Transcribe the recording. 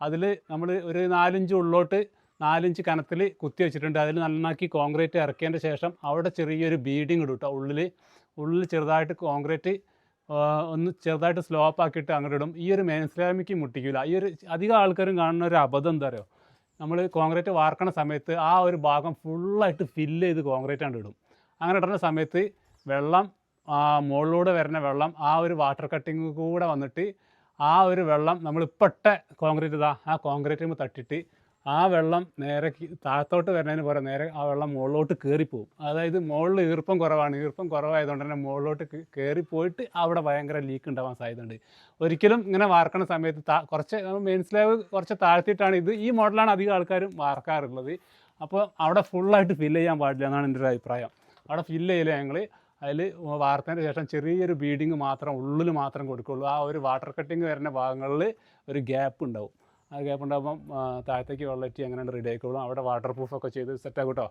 അതിൽ നമ്മൾ ഒരു നാലിഞ്ച് ഉള്ളോട്ട് നാലിഞ്ച് കനത്തിൽ കുത്തി വെച്ചിട്ടുണ്ട്. അതിൽ നന്നാക്കി കോൺക്രീറ്റ് ഇറക്കിയതിന്റെ ശേഷം അവിടെ ചെറിയൊരു ബീഡിങ് ഇടും കേട്ടോ ഉള്ളിൽ ഉള്ളിൽ ചെറുതായിട്ട് കോൺക്രീറ്റ് ഒന്ന് ചെറുതായിട്ട് സ്ലോപ്പ് ആക്കിയിട്ട് അങ്ങോട്ട് ഇടും. ഈ ഒരു മെയിൻ സ്ലാമിക്ക് മുട്ടിക്കില്ല ഈ ഒരു അധികം ആൾക്കാരും കാണുന്ന ഒരു അബദ്ധം എന്താ പറയുക നമ്മൾ കോൺക്രീറ്റ് വാർക്കണ സമയത്ത് ആ ഒരു ഭാഗം ഫുള്ളായിട്ട് ഫില്ല് ചെയ്ത് കോൺക്രീറ്റ് ആണ് ഇടും. അങ്ങനെ ഇടുന്ന സമയത്ത് വെള്ളം മുകളിലൂടെ വരുന്ന വെള്ളം ആ ഒരു വാട്ടർ കട്ടിങ് കൂടെ വന്നിട്ട് ആ ഒരു വെള്ളം നമ്മൾ ഇപ്പട്ട കോൺക്രീറ്റ് ഇതാ ആ കോൺക്രീറ്റിൽ തട്ടിട്ട് ആ വെള്ളം നേരെ താഴത്തോട്ട് വരുന്നതിന് പോലെ നേരെ ആ വെള്ളം മുകളിലോട്ട് കയറിപ്പോവും അതായത് മുകളിൽ ഈർപ്പം കുറവാണ്. ഈർപ്പം കുറവായതുകൊണ്ട് തന്നെ മുകളിലോട്ട് കയറിപ്പോയിട്ട് അവിടെ ഭയങ്കര ലീക്ക് ഉണ്ടാവാൻ സാധ്യതയുണ്ട്. ഒരിക്കലും ഇങ്ങനെ വാർക്കണ സമയത്ത് കുറച്ച് മെയിൻ സ്ലാബ് കുറച്ച് താഴ്ത്തിയിട്ടാണ് ഇത്. ഈ മോഡലാണ് അധികം ആൾക്കാരും വാർക്കാറുള്ളത്. അപ്പോൾ അവിടെ ഫുള്ളായിട്ട് ഫില്ല് ചെയ്യാൻ പാടില്ല എന്നാണ് എന്റെ ഒരു അഭിപ്രായം. അവിടെ ഫില്ല് ചെയ്യില്ല ഞങ്ങൾ അതിൽ വാർത്തതിന് ശേഷം ചെറിയൊരു ബീഡിങ് മാത്രം ഉള്ളിൽ മാത്രം കൊടുക്കുള്ളൂ. ആ ഒരു വാട്ടർ കട്ടിങ് വരുന്ന ഭാഗങ്ങളിൽ ഒരു ഗ്യാപ്പ് ഉണ്ടാവും. ആ ഗ്യാപ്പ് ഉണ്ടാകുമ്പം താഴത്തേക്ക് വെള്ളറ്റി അങ്ങനെ റെഡി ആയിക്കോളും. അവിടെ വാട്ടർ പ്രൂഫൊക്കെ ചെയ്ത് സെറ്റ് കേട്ടോ